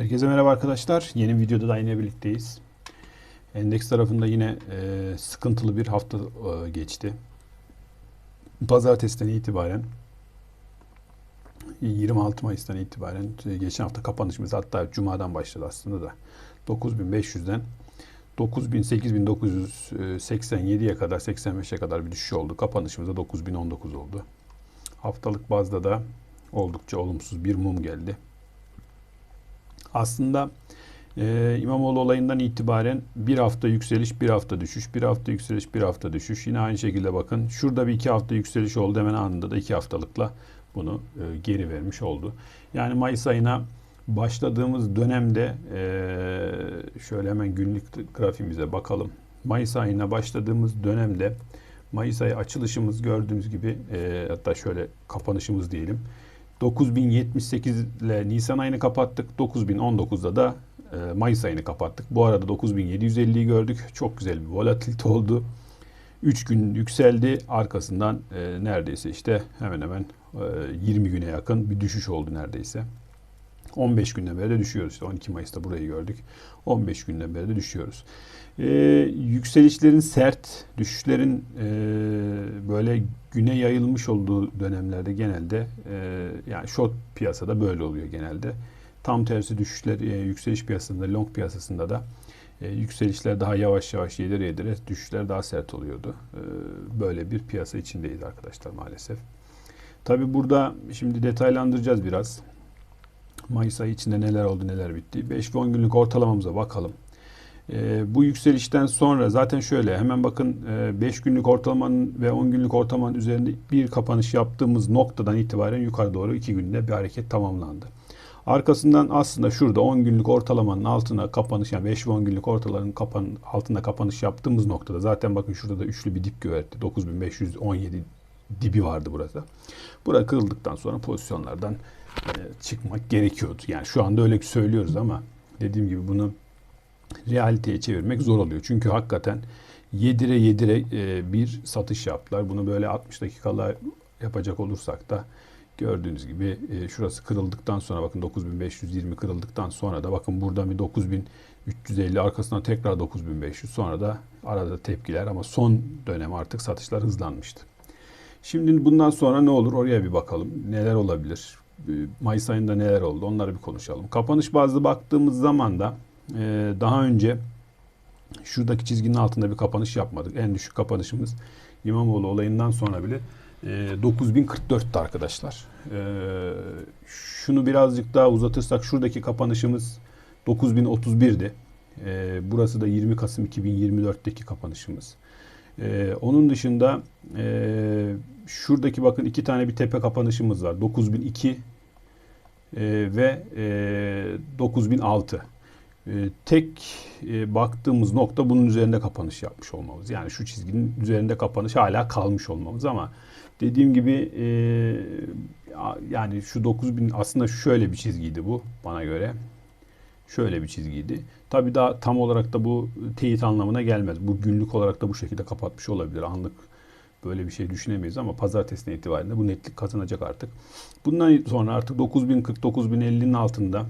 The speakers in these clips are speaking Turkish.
Herkese merhaba arkadaşlar. Yeni videoda da yine birlikteyiz. Endeks tarafında yine e, sıkıntılı bir hafta e, geçti. Pazartesiden itibaren 26 Mayıs'tan itibaren e, geçen hafta kapanışımız hatta Cuma'dan başladı aslında da 9500'den 9000 8987'ye kadar 85'e kadar bir düşüş oldu. Kapanışımızda 9019 oldu. Haftalık bazda da oldukça olumsuz bir mum geldi. Aslında e, İmamoğlu olayından itibaren bir hafta yükseliş, bir hafta düşüş, bir hafta yükseliş, bir hafta düşüş. Yine aynı şekilde bakın şurada bir iki hafta yükseliş oldu hemen anında da iki haftalıkla bunu e, geri vermiş oldu. Yani Mayıs ayına başladığımız dönemde e, şöyle hemen günlük grafiğimize bakalım. Mayıs ayına başladığımız dönemde Mayıs ayı açılışımız gördüğünüz gibi e, hatta şöyle kapanışımız diyelim. 9078 ile Nisan ayını kapattık. 9019'da da e, Mayıs ayını kapattık. Bu arada 9750'yi gördük. Çok güzel bir volatilite oldu. 3 gün yükseldi. Arkasından e, neredeyse işte hemen hemen e, 20 güne yakın bir düşüş oldu neredeyse. 15 günden beri de düşüyoruz. İşte 12 Mayıs'ta burayı gördük. 15 günden beri de düşüyoruz. Ee, yükselişlerin sert, düşüşlerin e, böyle güne yayılmış olduğu dönemlerde genelde e, yani short piyasada böyle oluyor genelde. Tam tersi düşüşler e, yükseliş piyasasında, long piyasasında da e, yükselişler daha yavaş yavaş yedire yedire düşüşler daha sert oluyordu. E, böyle bir piyasa içindeyiz arkadaşlar maalesef. Tabi burada şimdi detaylandıracağız biraz. Mayıs ayı içinde neler oldu neler bitti. 5 ve 10 günlük ortalamamıza bakalım. E, bu yükselişten sonra zaten şöyle hemen bakın 5 e, günlük ortalamanın ve 10 günlük ortalamanın üzerinde bir kapanış yaptığımız noktadan itibaren yukarı doğru 2 günde bir hareket tamamlandı. Arkasından aslında şurada 10 günlük ortalamanın altına kapanış yani 5 ve 10 günlük ortalamanın kapan, altında kapanış yaptığımız noktada zaten bakın şurada da üçlü bir dip göverdi. 9517 dibi vardı burada. Burada kırıldıktan sonra pozisyonlardan çıkmak gerekiyordu. Yani şu anda öyle söylüyoruz ama dediğim gibi bunu realiteye çevirmek zor oluyor. Çünkü hakikaten yedire yedire e, bir satış yaptılar. Bunu böyle 60 dakikala yapacak olursak da gördüğünüz gibi e, şurası kırıldıktan sonra bakın 9520 kırıldıktan sonra da bakın burada bir 9350 arkasından tekrar 9500 sonra da arada tepkiler ama son dönem artık satışlar hızlanmıştı. Şimdi bundan sonra ne olur oraya bir bakalım. Neler olabilir? E, Mayıs ayında neler oldu onları bir konuşalım. Kapanış bazlı baktığımız zaman da e, daha önce şuradaki çizginin altında bir kapanış yapmadık. En düşük kapanışımız İmamoğlu olayından sonra bile e, 9044'tü arkadaşlar. E, şunu birazcık daha uzatırsak şuradaki kapanışımız 9031'di. E, burası da 20 Kasım 2024'teki kapanışımız. Ee, onun dışında e, şuradaki bakın iki tane bir tepe kapanışımız var. 9002 e, ve e, 9006. E, tek e, baktığımız nokta bunun üzerinde kapanış yapmış olmamız. Yani şu çizginin üzerinde kapanış hala kalmış olmamız ama dediğim gibi e, yani şu 9000 aslında şöyle bir çizgiydi bu bana göre. Şöyle bir çizgiydi. Tabii daha tam olarak da bu teyit anlamına gelmez. Bu günlük olarak da bu şekilde kapatmış olabilir. Anlık böyle bir şey düşünemeyiz ama pazartesine itibariyle bu netlik kazanacak artık. Bundan sonra artık 9040-9050'nin altında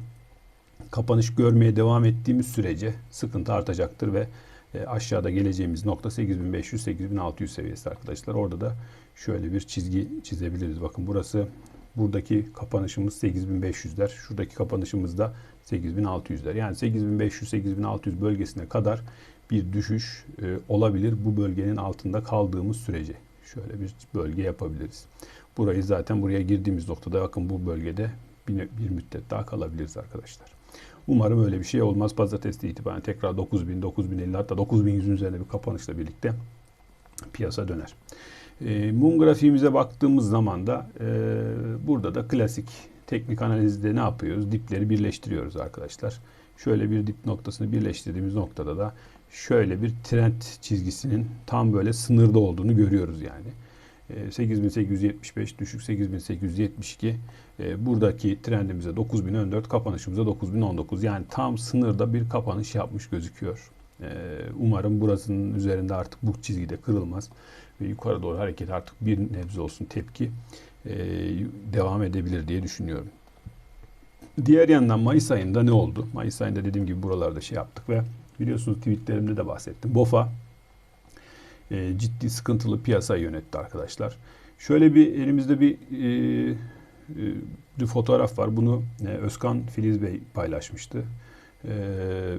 kapanış görmeye devam ettiğimiz sürece sıkıntı artacaktır ve e, aşağıda geleceğimiz nokta 8500-8600 seviyesi arkadaşlar. Orada da şöyle bir çizgi çizebiliriz. Bakın burası buradaki kapanışımız 8500'ler. Şuradaki kapanışımız da 8600'ler. Yani 8500-8600 bölgesine kadar bir düşüş e, olabilir bu bölgenin altında kaldığımız sürece. Şöyle bir bölge yapabiliriz. Burayı zaten buraya girdiğimiz noktada bakın bu bölgede bir, bir müddet daha kalabiliriz arkadaşlar. Umarım öyle bir şey olmaz. Pazartesi itibaren tekrar 9000, 9050 hatta 9100'ün üzerinde bir kapanışla birlikte piyasa döner. E, mum grafiğimize baktığımız zaman da e, burada da klasik teknik analizde ne yapıyoruz? Dipleri birleştiriyoruz arkadaşlar. Şöyle bir dip noktasını birleştirdiğimiz noktada da şöyle bir trend çizgisinin tam böyle sınırda olduğunu görüyoruz yani. 8875 düşük 8872 buradaki trendimize 9014 kapanışımıza 9019 yani tam sınırda bir kapanış yapmış gözüküyor. E, umarım burasının üzerinde artık bu çizgide kırılmaz ve yukarı doğru hareket artık bir nebze olsun tepki e, devam edebilir diye düşünüyorum. Diğer yandan Mayıs ayında ne oldu? Mayıs ayında dediğim gibi buralarda şey yaptık ve biliyorsunuz tweetlerimde de bahsettim. BOFA e, ciddi sıkıntılı piyasayı yönetti arkadaşlar. Şöyle bir elimizde bir, e, e, bir fotoğraf var. Bunu e, Özkan Filiz Bey paylaşmıştı. E,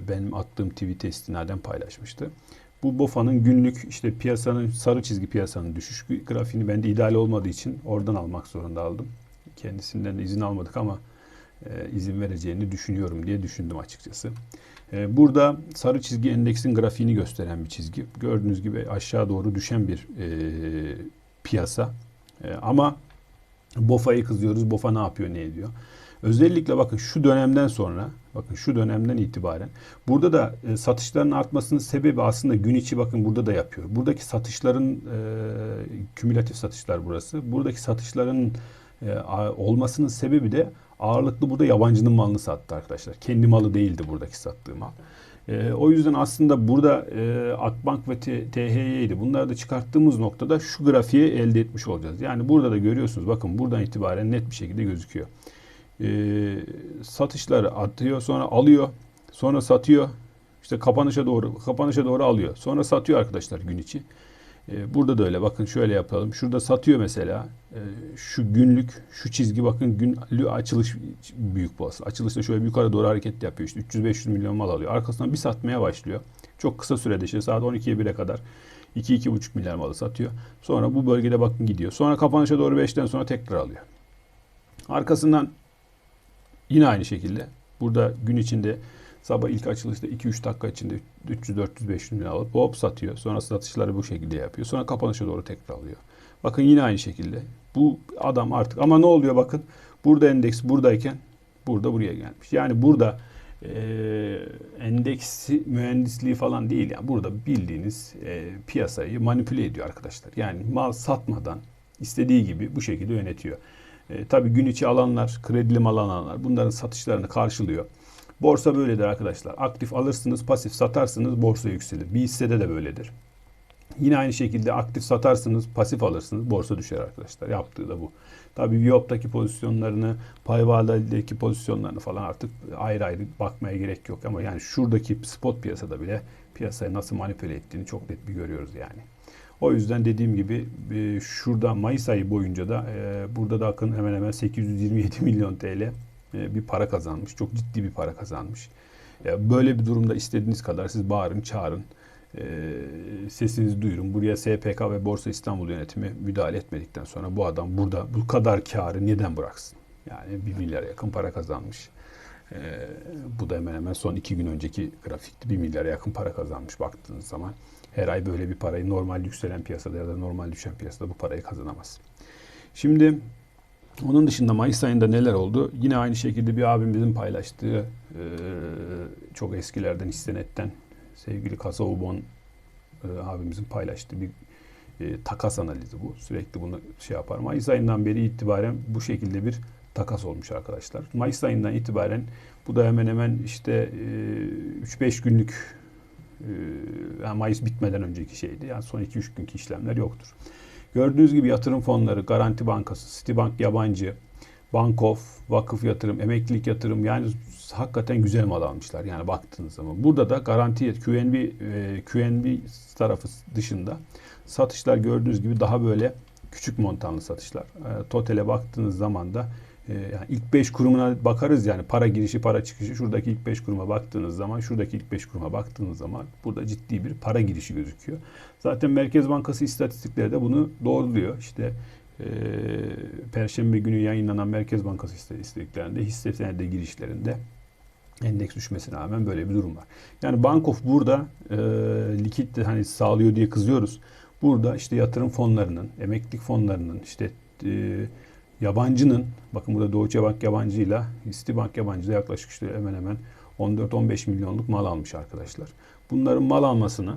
benim attığım tweet'e istinaden paylaşmıştı. Bu BOFA'nın günlük işte piyasanın sarı çizgi piyasanın düşüş grafiğini bende ideal olmadığı için oradan almak zorunda aldım. Kendisinden de izin almadık ama e, izin vereceğini düşünüyorum diye düşündüm açıkçası. E, burada sarı çizgi endeksin grafiğini gösteren bir çizgi. Gördüğünüz gibi aşağı doğru düşen bir e, piyasa. E, ama BOFA'yı kızıyoruz. BOFA ne yapıyor, ne ediyor? Özellikle bakın şu dönemden sonra, bakın şu dönemden itibaren burada da e, satışların artmasının sebebi aslında gün içi bakın burada da yapıyor. Buradaki satışların e, kümülatif satışlar burası. Buradaki satışların e, olmasının sebebi de ağırlıklı burada yabancının malını sattı arkadaşlar. Kendi malı değildi buradaki sattığı mal. E, o yüzden aslında burada e, Akbank ve THY'ydi. Bunları da çıkarttığımız noktada şu grafiği elde etmiş olacağız. Yani burada da görüyorsunuz bakın buradan itibaren net bir şekilde gözüküyor. E, satışları atıyor sonra alıyor sonra satıyor. İşte kapanışa doğru kapanışa doğru alıyor. Sonra satıyor arkadaşlar gün içi. Ee, burada da öyle. Bakın şöyle yapalım. Şurada satıyor mesela. Ee, şu günlük, şu çizgi bakın gün açılış büyük boğaz. Açılışta şöyle yukarı doğru hareket yapıyor. İşte 300-500 milyon mal alıyor. Arkasından bir satmaya başlıyor. Çok kısa sürede işte saat 12'ye 1'e kadar 2-2,5 milyar malı satıyor. Sonra bu bölgede bakın gidiyor. Sonra kapanışa doğru 5'ten sonra tekrar alıyor. Arkasından yine aynı şekilde burada gün içinde Sabah ilk açılışta 2-3 dakika içinde 300 400 500 milyon alıp hop satıyor. Sonra satışları bu şekilde yapıyor. Sonra kapanışa doğru tekrar alıyor. Bakın yine aynı şekilde. Bu adam artık ama ne oluyor bakın. Burada endeks buradayken burada buraya gelmiş. Yani burada e, endeksi mühendisliği falan değil. Yani burada bildiğiniz e, piyasayı manipüle ediyor arkadaşlar. Yani mal satmadan istediği gibi bu şekilde yönetiyor. E, tabii gün içi alanlar, kredili mal alanlar bunların satışlarını karşılıyor. Borsa böyledir arkadaşlar. Aktif alırsınız, pasif satarsınız, borsa yükselir. Bir hissede de böyledir. Yine aynı şekilde aktif satarsınız, pasif alırsınız, borsa düşer arkadaşlar. Yaptığı da bu. Tabii Viyop'taki pozisyonlarını, Payval'daki pozisyonlarını falan artık ayrı ayrı bakmaya gerek yok. Ama yani şuradaki spot piyasada bile piyasayı nasıl manipüle ettiğini çok net bir görüyoruz yani. O yüzden dediğim gibi e, şurada Mayıs ayı boyunca da e, burada da akın hemen hemen 827 milyon TL bir para kazanmış. Çok ciddi bir para kazanmış. Böyle bir durumda istediğiniz kadar siz bağırın, çağırın. E, sesinizi duyurun. Buraya SPK ve Borsa İstanbul yönetimi müdahale etmedikten sonra bu adam burada bu kadar karı neden bıraksın? Yani bir milyar yakın para kazanmış. E, bu da hemen hemen son iki gün önceki grafikti. Bir milyara yakın para kazanmış baktığınız zaman. Her ay böyle bir parayı normal yükselen piyasada ya da normal düşen piyasada bu parayı kazanamaz. Şimdi onun dışında Mayıs ayında neler oldu? Yine aynı şekilde bir abimizin paylaştığı e, çok eskilerden istenetten sevgili Kasa Ubon e, abimizin paylaştığı bir e, takas analizi bu. Sürekli bunu şey yapar. Mayıs ayından beri itibaren bu şekilde bir takas olmuş arkadaşlar. Mayıs ayından itibaren bu da hemen hemen işte e, 3-5 günlük e, Mayıs bitmeden önceki şeydi. Yani son 2-3 günkü işlemler yoktur. Gördüğünüz gibi yatırım fonları, Garanti Bankası, Citibank yabancı, Bankof, vakıf yatırım, emeklilik yatırım yani hakikaten güzel mal almışlar yani baktığınız zaman. Burada da garanti QNB e, QNB tarafı dışında satışlar gördüğünüz gibi daha böyle küçük montanlı satışlar. E, totale baktığınız zaman da yani ilk 5 kurumuna bakarız yani para girişi para çıkışı şuradaki ilk 5 kuruma baktığınız zaman şuradaki ilk 5 kuruma baktığınız zaman burada ciddi bir para girişi gözüküyor. Zaten Merkez Bankası istatistikleri de bunu doğruluyor. İşte e, Perşembe günü yayınlanan Merkez Bankası istatistiklerinde hisse senedi girişlerinde endeks düşmesine rağmen böyle bir durum var. Yani Bankof burada e, likit hani sağlıyor diye kızıyoruz. Burada işte yatırım fonlarının, emeklilik fonlarının, işte e, yabancının, bakın burada Deutsche Bank yabancıyla Citibank yabancı yaklaşık işte hemen hemen 14-15 milyonluk mal almış arkadaşlar. Bunların mal almasını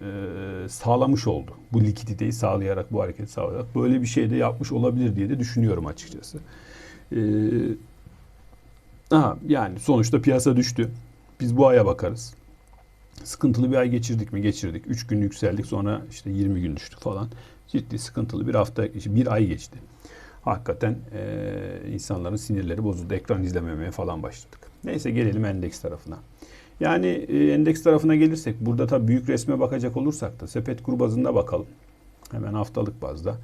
e, sağlamış oldu. Bu likiditeyi sağlayarak, bu hareketi sağlayarak böyle bir şey de yapmış olabilir diye de düşünüyorum açıkçası. E, aha, yani sonuçta piyasa düştü. Biz bu aya bakarız. Sıkıntılı bir ay geçirdik mi? Geçirdik. 3 gün yükseldik sonra işte 20 gün düştü falan. Ciddi sıkıntılı bir hafta, bir ay geçti. Hakikaten e, insanların sinirleri bozuldu. Ekran izlememeye falan başladık. Neyse gelelim endeks tarafına. Yani e, endeks tarafına gelirsek burada tabii büyük resme bakacak olursak da sepet kur bazında bakalım. Hemen haftalık bazda.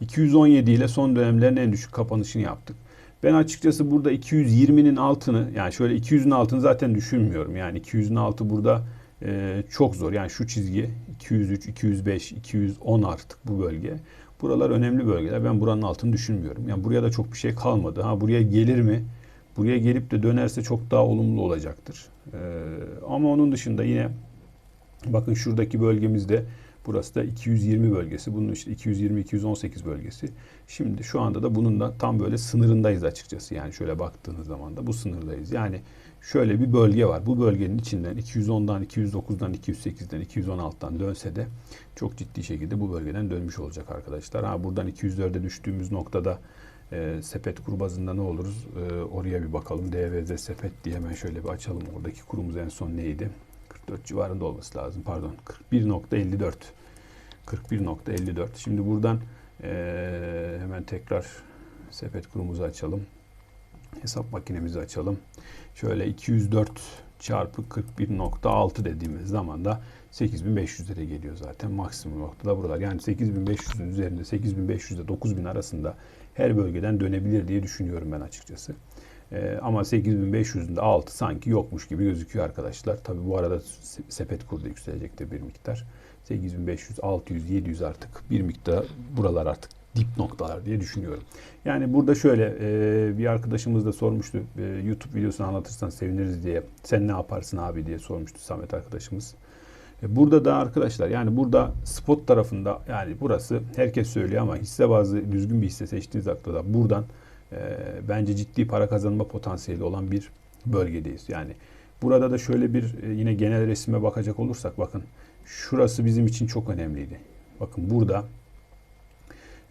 217 ile son dönemlerin en düşük kapanışını yaptık. Ben açıkçası burada 220'nin altını yani şöyle 200'ün altını zaten düşünmüyorum. Yani 200'ün altı burada e, çok zor. Yani şu çizgi 203, 205, 210 artık bu bölge. Buralar önemli bölgeler. Ben buranın altını düşünmüyorum. Yani buraya da çok bir şey kalmadı. Ha buraya gelir mi? Buraya gelip de dönerse çok daha olumlu olacaktır. Ee, ama onun dışında yine bakın şuradaki bölgemizde burası da 220 bölgesi. Bunun işte 220-218 bölgesi. Şimdi şu anda da bunun da tam böyle sınırındayız açıkçası. Yani şöyle baktığınız zaman da bu sınırdayız. Yani şöyle bir bölge var. Bu bölgenin içinden 210'dan, 209'dan, 208'den, 216'dan dönse de çok ciddi şekilde bu bölgeden dönmüş olacak arkadaşlar. Ha buradan 204'e düştüğümüz noktada e, sepet kur bazında ne oluruz? E, oraya bir bakalım. DVZ sepet diye hemen şöyle bir açalım. Oradaki kurumuz en son neydi? 44 civarında olması lazım. Pardon. 41.54. 41.54. Şimdi buradan e, hemen tekrar sepet kurumuzu açalım. Hesap makinemizi açalım. Şöyle 204 çarpı 41.6 dediğimiz zaman da 8500 lira geliyor zaten maksimum noktada buralar. Yani 8500'ün üzerinde 8500 ile 9000 arasında her bölgeden dönebilir diye düşünüyorum ben açıkçası. Ee, ama 8500'ün de altı sanki yokmuş gibi gözüküyor arkadaşlar. Tabi bu arada sepet kurdu yükselecektir bir miktar. 8500, 600, 700 artık bir miktar buralar artık dip noktalar diye düşünüyorum. Yani burada şöyle e, bir arkadaşımız da sormuştu e, YouTube videosunu anlatırsan seviniriz diye. Sen ne yaparsın abi diye sormuştu Samet arkadaşımız. E, burada da arkadaşlar yani burada spot tarafında yani burası herkes söylüyor ama hisse bazı düzgün bir hisse seçtiğiniz noktada buradan e, bence ciddi para kazanma potansiyeli olan bir bölgedeyiz. Yani burada da şöyle bir e, yine genel resime bakacak olursak bakın şurası bizim için çok önemliydi. Bakın burada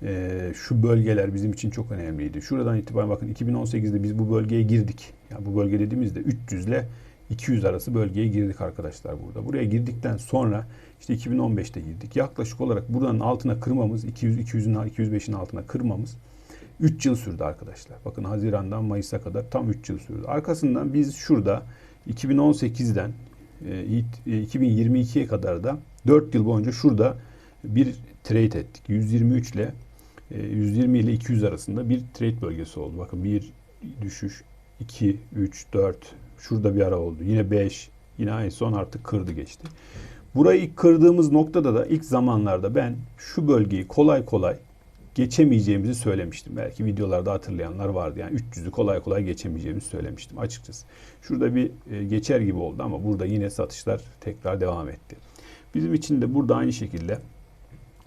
e, şu bölgeler bizim için çok önemliydi. Şuradan itibaren bakın 2018'de biz bu bölgeye girdik. Yani bu bölge dediğimizde 300 ile 200 arası bölgeye girdik arkadaşlar burada. Buraya girdikten sonra işte 2015'te girdik. Yaklaşık olarak buranın altına kırmamız 200 200'ün 205'in altına kırmamız 3 yıl sürdü arkadaşlar. Bakın Haziran'dan Mayıs'a kadar tam 3 yıl sürdü. Arkasından biz şurada 2018'den e, 2022'ye kadar da 4 yıl boyunca şurada bir trade ettik. 123 ile 120 ile 200 arasında bir trade bölgesi oldu. Bakın bir düşüş, 2, 3, 4, şurada bir ara oldu. Yine 5, yine en son artık kırdı geçti. Burayı kırdığımız noktada da ilk zamanlarda ben şu bölgeyi kolay kolay geçemeyeceğimizi söylemiştim. Belki videolarda hatırlayanlar vardı. Yani 300'ü kolay kolay geçemeyeceğimizi söylemiştim açıkçası. Şurada bir e, geçer gibi oldu ama burada yine satışlar tekrar devam etti. Bizim için de burada aynı şekilde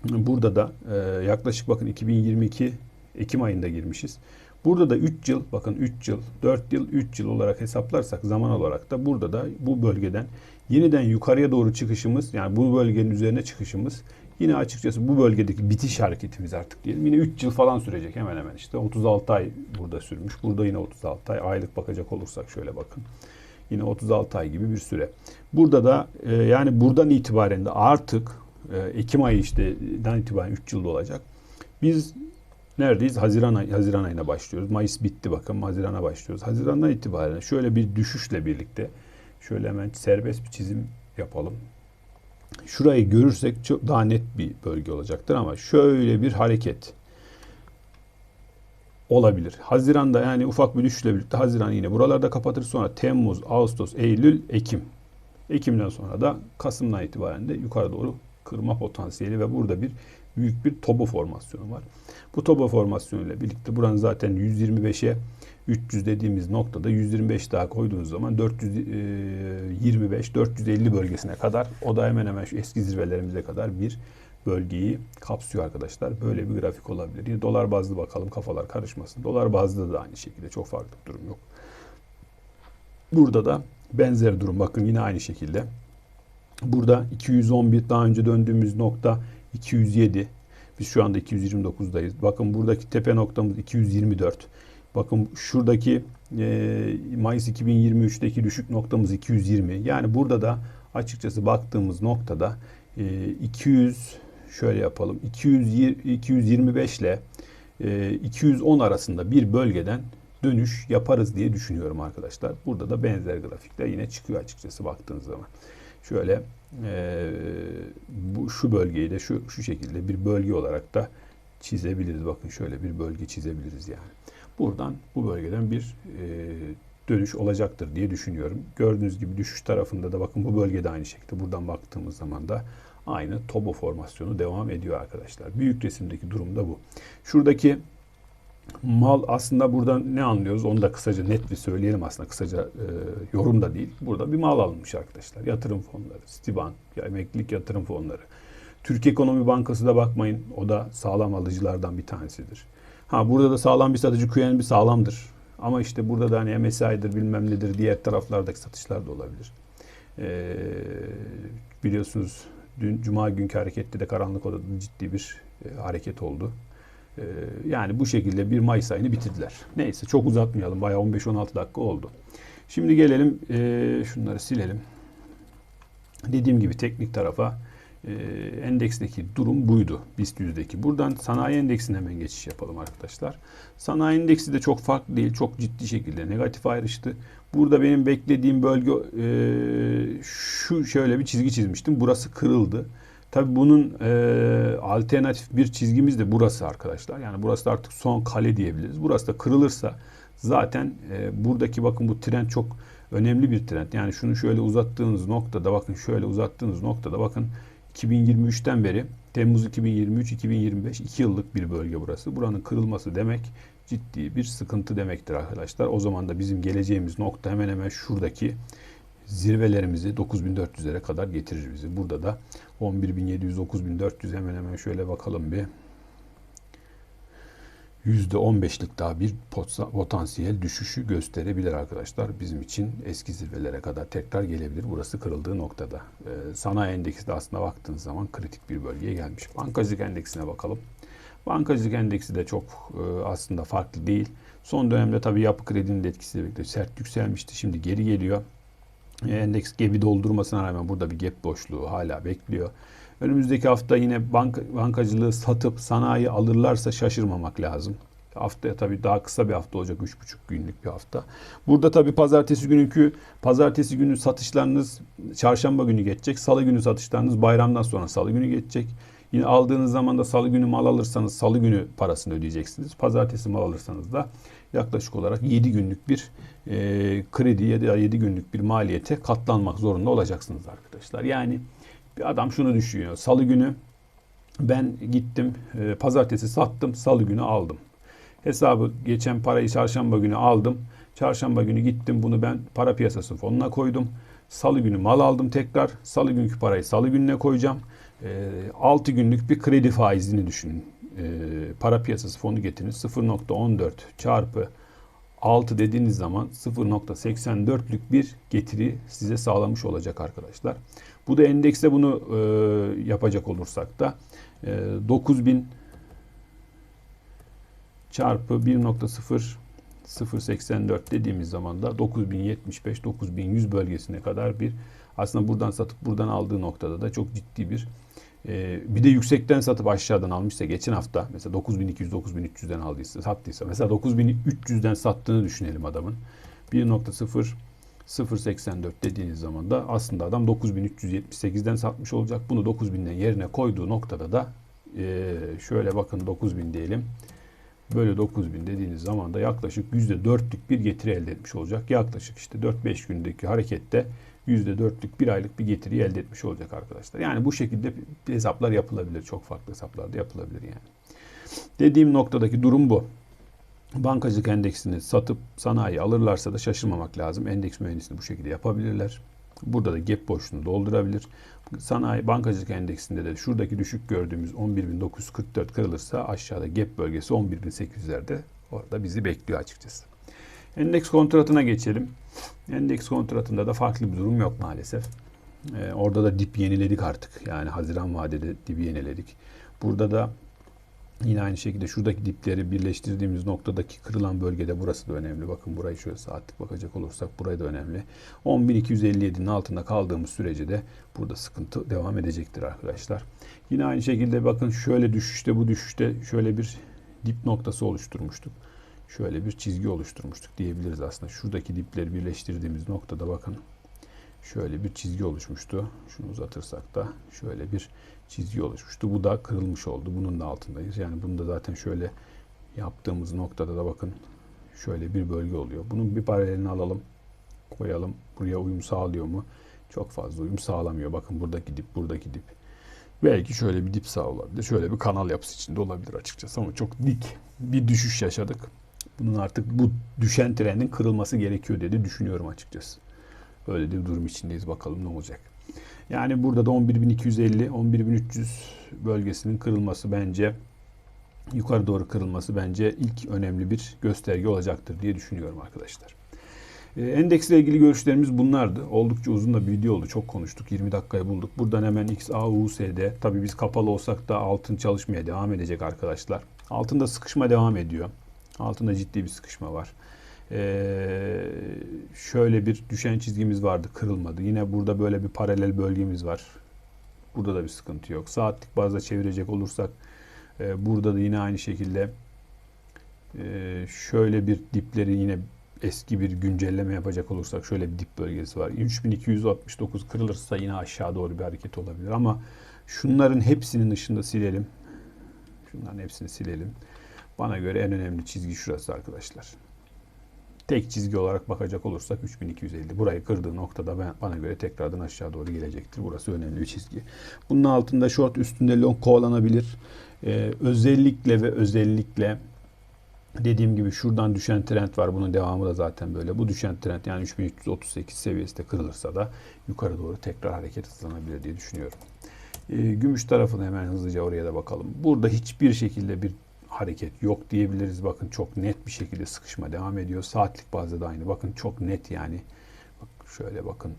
burada da e, yaklaşık bakın 2022 Ekim ayında girmişiz. Burada da 3 yıl bakın 3 yıl 4 yıl 3 yıl olarak hesaplarsak zaman olarak da burada da bu bölgeden yeniden yukarıya doğru çıkışımız yani bu bölgenin üzerine çıkışımız yine açıkçası bu bölgedeki bitiş hareketimiz artık diyelim. Yine 3 yıl falan sürecek hemen hemen işte 36 ay burada sürmüş. Burada yine 36 ay aylık bakacak olursak şöyle bakın. Yine 36 ay gibi bir süre. Burada da e, yani buradan itibaren de artık e, Ekim ayı işte dan itibaren 3 yılda olacak. Biz neredeyiz? Haziran, ay, Haziran ayına başlıyoruz. Mayıs bitti bakın. Haziran'a başlıyoruz. Haziran'dan itibaren şöyle bir düşüşle birlikte şöyle hemen serbest bir çizim yapalım. Şurayı görürsek çok daha net bir bölge olacaktır ama şöyle bir hareket olabilir. Haziran'da yani ufak bir düşüşle birlikte Haziran yine buralarda kapatır. Sonra Temmuz, Ağustos, Eylül, Ekim. Ekim'den sonra da Kasım'dan itibaren de yukarı doğru kırma potansiyeli ve burada bir büyük bir tobo formasyonu var. Bu tobo formasyonu ile birlikte buranın zaten 125'e 300 dediğimiz noktada 125 daha koyduğunuz zaman 425 450 bölgesine kadar o da hemen hemen şu eski zirvelerimize kadar bir bölgeyi kapsıyor arkadaşlar. Böyle bir grafik olabilir. Yine dolar bazlı bakalım kafalar karışmasın. Dolar bazlı da aynı şekilde çok farklı bir durum yok. Burada da benzer durum bakın yine aynı şekilde. Burada 211 daha önce döndüğümüz nokta 207. Biz şu anda 229'dayız. Bakın buradaki tepe noktamız 224. Bakın şuradaki e, Mayıs 2023'teki düşük noktamız 220. Yani burada da açıkçası baktığımız noktada e, 200 şöyle yapalım. 200, 225 ile e, 210 arasında bir bölgeden dönüş yaparız diye düşünüyorum arkadaşlar. Burada da benzer grafikler yine çıkıyor açıkçası baktığınız zaman. Şöyle e, bu şu bölgeyi de şu şu şekilde bir bölge olarak da çizebiliriz. Bakın şöyle bir bölge çizebiliriz yani. Buradan bu bölgeden bir e, dönüş olacaktır diye düşünüyorum. Gördüğünüz gibi düşüş tarafında da bakın bu bölgede aynı şekilde buradan baktığımız zaman da aynı tobo formasyonu devam ediyor arkadaşlar. Büyük resimdeki durum da bu. Şuradaki mal aslında buradan ne anlıyoruz onu da kısaca net bir söyleyelim aslında kısaca e, yorum da değil. Burada bir mal alınmış arkadaşlar. Yatırım fonları, Stiban, ya emeklilik yatırım fonları. Türkiye Ekonomi Bankası da bakmayın o da sağlam alıcılardan bir tanesidir. Ha burada da sağlam bir satıcı QNB sağlamdır. Ama işte burada da hani MSI'dir bilmem nedir diğer taraflardaki satışlar da olabilir. Ee, biliyorsunuz dün Cuma günkü harekette de karanlık odada ciddi bir e, hareket oldu. Ee, yani bu şekilde bir Mayıs ayını bitirdiler. Neyse çok uzatmayalım. Bayağı 15-16 dakika oldu. Şimdi gelelim e, şunları silelim. Dediğim gibi teknik tarafa e, durum buydu. BIST 100'deki. Buradan sanayi endeksine hemen geçiş yapalım arkadaşlar. Sanayi endeksi de çok farklı değil. Çok ciddi şekilde negatif ayrıştı. Burada benim beklediğim bölge e, şu şöyle bir çizgi çizmiştim. Burası kırıldı. Tabi bunun e, alternatif bir çizgimiz de burası arkadaşlar. Yani burası da artık son kale diyebiliriz. Burası da kırılırsa zaten e, buradaki bakın bu trend çok önemli bir trend. Yani şunu şöyle uzattığınız noktada bakın şöyle uzattığınız noktada bakın 2023'ten beri Temmuz 2023-2025 2 yıllık bir bölge burası. Buranın kırılması demek ciddi bir sıkıntı demektir arkadaşlar. O zaman da bizim geleceğimiz nokta hemen hemen şuradaki zirvelerimizi 9400'lere kadar getirir bizi. Burada da 11700-9400 hemen hemen şöyle bakalım bir. %15'lik daha bir potansiyel düşüşü gösterebilir arkadaşlar. Bizim için eski zirvelere kadar tekrar gelebilir. Burası kırıldığı noktada. Ee, sanayi endeksi de aslında baktığınız zaman kritik bir bölgeye gelmiş. Bankacılık endeksine bakalım. Bankacılık endeksi de çok e, aslında farklı değil. Son dönemde tabii yapı kredinin de etkisiyle birlikte sert yükselmişti. Şimdi geri geliyor. E, endeks gap'i doldurmasına rağmen burada bir gap boşluğu hala bekliyor. Önümüzdeki hafta yine bank, bankacılığı satıp sanayi alırlarsa şaşırmamak lazım. Haftaya tabii daha kısa bir hafta olacak. 3,5 günlük bir hafta. Burada tabii pazartesi günkü pazartesi günü satışlarınız çarşamba günü geçecek. Salı günü satışlarınız bayramdan sonra salı günü geçecek. Yine aldığınız zaman da salı günü mal alırsanız salı günü parasını ödeyeceksiniz. Pazartesi mal alırsanız da yaklaşık olarak 7 günlük bir e, kredi ya da 7 günlük bir maliyete katlanmak zorunda olacaksınız arkadaşlar. Yani bir adam şunu düşünüyor. Salı günü ben gittim e, pazartesi sattım salı günü aldım. Hesabı geçen parayı çarşamba günü aldım. Çarşamba günü gittim bunu ben para piyasası fonuna koydum. Salı günü mal aldım tekrar. Salı günkü parayı salı gününe koyacağım. E, 6 günlük bir kredi faizini düşünün. E, para piyasası fonu getirin. 0.14 çarpı 6 dediğiniz zaman 0.84'lük bir getiri size sağlamış olacak arkadaşlar. Bu da endekste bunu e, yapacak olursak da e, 9000 çarpı 1.0 0.84 dediğimiz zaman da 9075 9100 bölgesine kadar bir aslında buradan satıp buradan aldığı noktada da çok ciddi bir e, bir de yüksekten satıp aşağıdan almışsa geçen hafta mesela 9200 9300'den aldıysa sattıysa mesela 9300'den sattığını düşünelim adamın. 1.0 0.84 dediğiniz zaman da aslında adam 9378'den satmış olacak. Bunu 9000'den yerine koyduğu noktada da e, şöyle bakın 9000 diyelim. Böyle 9000 dediğiniz zaman da yaklaşık %4'lük bir getiri elde etmiş olacak. Yaklaşık işte 4-5 gündeki harekette %4'lük bir aylık bir getiri elde etmiş olacak arkadaşlar. Yani bu şekilde hesaplar yapılabilir. Çok farklı hesaplar da yapılabilir yani. Dediğim noktadaki durum bu. Bankacılık endeksini satıp sanayi alırlarsa da şaşırmamak lazım. Endeks mühendisliğini bu şekilde yapabilirler. Burada da gap boşluğunu doldurabilir. Sanayi bankacılık endeksinde de şuradaki düşük gördüğümüz 11.944 kırılırsa aşağıda gap bölgesi 11.800'lerde orada bizi bekliyor açıkçası. Endeks kontratına geçelim. Endeks kontratında da farklı bir durum yok maalesef. Ee, orada da dip yeniledik artık. Yani Haziran vadede dibi yeniledik. Burada da Yine aynı şekilde şuradaki dipleri birleştirdiğimiz noktadaki kırılan bölgede burası da önemli. Bakın burayı şöyle saatlik bakacak olursak burayı da önemli. 10.257'nin altında kaldığımız sürece de burada sıkıntı devam edecektir arkadaşlar. Yine aynı şekilde bakın şöyle düşüşte bu düşüşte şöyle bir dip noktası oluşturmuştuk. Şöyle bir çizgi oluşturmuştuk diyebiliriz aslında. Şuradaki dipleri birleştirdiğimiz noktada bakın şöyle bir çizgi oluşmuştu. Şunu uzatırsak da şöyle bir çizgi oluşmuştu. Bu da kırılmış oldu. Bunun da altındayız. Yani bunu da zaten şöyle yaptığımız noktada da bakın şöyle bir bölge oluyor. Bunun bir paralelini alalım. Koyalım. Buraya uyum sağlıyor mu? Çok fazla uyum sağlamıyor. Bakın buradaki dip, buradaki dip. Belki şöyle bir dip sağlayabilir. Şöyle bir kanal yapısı içinde olabilir açıkçası ama çok dik bir düşüş yaşadık. Bunun artık bu düşen trendin kırılması gerekiyor dedi düşünüyorum açıkçası. Böyle bir durum içindeyiz. Bakalım ne olacak. Yani burada da 11.250, 11.300 bölgesinin kırılması bence yukarı doğru kırılması bence ilk önemli bir gösterge olacaktır diye düşünüyorum arkadaşlar. Ee, Endeksle ilgili görüşlerimiz bunlardı. Oldukça uzun da bir video oldu. Çok konuştuk. 20 dakikaya bulduk. Buradan hemen XAUSD. Tabii biz kapalı olsak da altın çalışmaya devam edecek arkadaşlar. Altında sıkışma devam ediyor. Altında ciddi bir sıkışma var. Ee, şöyle bir düşen çizgimiz vardı. Kırılmadı. Yine burada böyle bir paralel bölgemiz var. Burada da bir sıkıntı yok. Saatlik bazda çevirecek olursak e, burada da yine aynı şekilde e, şöyle bir dipleri yine eski bir güncelleme yapacak olursak şöyle bir dip bölgesi var. 3269 kırılırsa yine aşağı doğru bir hareket olabilir ama şunların hepsinin dışında silelim. Şunların hepsini silelim. Bana göre en önemli çizgi şurası arkadaşlar. Tek çizgi olarak bakacak olursak 3250. Burayı kırdığı noktada ben, bana göre tekrardan aşağı doğru gelecektir. Burası önemli bir çizgi. Bunun altında short üstünde long kovalanabilir. Ee, özellikle ve özellikle Dediğim gibi şuradan düşen trend var. Bunun devamı da zaten böyle. Bu düşen trend yani 3338 seviyesinde kırılırsa da yukarı doğru tekrar hareket hızlanabilir diye düşünüyorum. Ee, gümüş tarafına hemen hızlıca oraya da bakalım. Burada hiçbir şekilde bir hareket yok diyebiliriz. Bakın çok net bir şekilde sıkışma devam ediyor. Saatlik bazda da aynı. Bakın çok net yani. Bak şöyle bakın.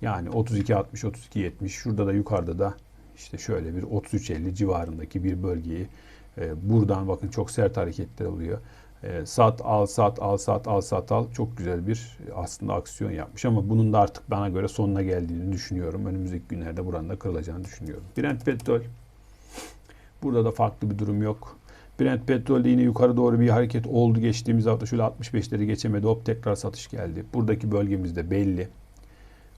Yani 32 60 32 70 şurada da yukarıda da işte şöyle bir 33 50 civarındaki bir bölgeyi e, buradan bakın çok sert hareketler oluyor. E, sat al sat al sat al sat al çok güzel bir aslında aksiyon yapmış ama bunun da artık bana göre sonuna geldiğini düşünüyorum. Önümüzdeki günlerde buranın da kırılacağını düşünüyorum. Brent petrol burada da farklı bir durum yok. Brent petrolde yine yukarı doğru bir hareket oldu. Geçtiğimiz hafta şöyle 65'leri geçemedi. Hop tekrar satış geldi. Buradaki bölgemiz de belli.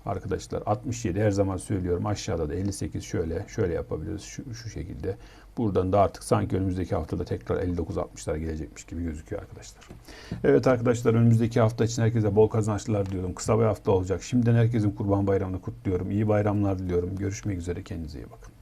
Arkadaşlar 67 her zaman söylüyorum aşağıda da 58 şöyle şöyle yapabiliriz şu, şu şekilde. Buradan da artık sanki önümüzdeki haftada tekrar 59-60'lara gelecekmiş gibi gözüküyor arkadaşlar. Evet arkadaşlar önümüzdeki hafta için herkese bol kazançlar diliyorum. Kısa bir hafta olacak. Şimdiden herkesin kurban bayramını kutluyorum. İyi bayramlar diliyorum. Görüşmek üzere kendinize iyi bakın.